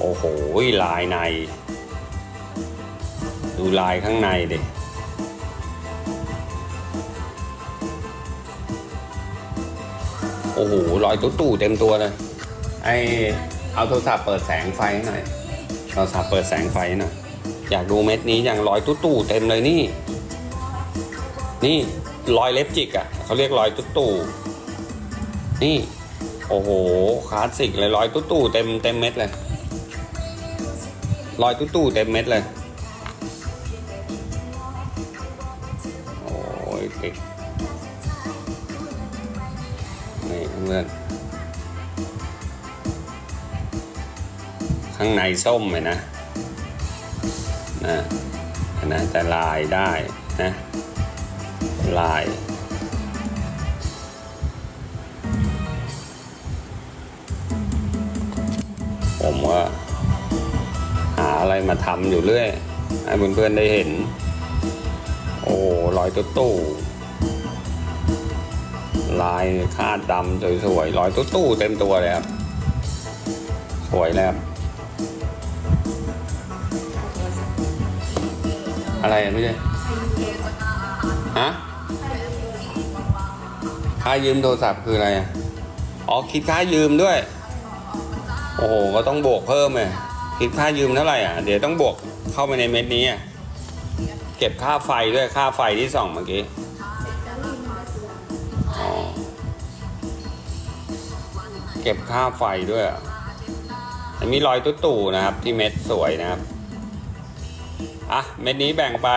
โอ้โหลายใน ดูลายข้างในดิโอ้โหรอยตุ๊ตู่เต็มตัวเลย ไอเอาโทรศัพท์เปิดแสงไฟหน่อยโทรศัพท์เปิดแสงไฟหน่อยอยากดูเม็ดนี้อย่างรอยตุ๊ตู่เต็มเลยนี่ นี่รอยเล็บจิกอะ่ะเขาเรียกรอยตุ๊ตู่นี่ โอ้โหคลาสสิกเลยรอยตุ๊ตู่เต็มเต็มเม็ดเลย รอยตุ๊ตู่ๆเต็มเม็ดเลย โอ้ยติดนี่เพื่อนข้างในส้มเลยนะนะนะแต่ลายได้นะลายผมว่า อะไรมาทำอยู่เรื่อยให้เพื่อนๆได้เห็น โอ้รอยตุ๊ตู่ลายคาดดำสวยๆรอยตุ๊ตู่เต็มตัวเลยครับ สวยเลยครับอะไรไม่ใช่ฮะค่ายืมโทรศัพท์คืออะไรอ๋อคิดค่ายืมด้วย โอ้โห ก็ต้องบวกเพิ่มเลย คิดค่ายืมเท่าไหร่อะ เดี๋ยวต้องบวกเข้าไปในเม็ดนี้อะเก็บค่าไฟด้วยค่าไฟที่ส่องเมื่อกี้เก็บค่าไฟด้วยอันนี้รอยตุ๊ตู่นะครับ ที่เม็ดสวยนะครับ อะ เม็ดนี้แบ่งไป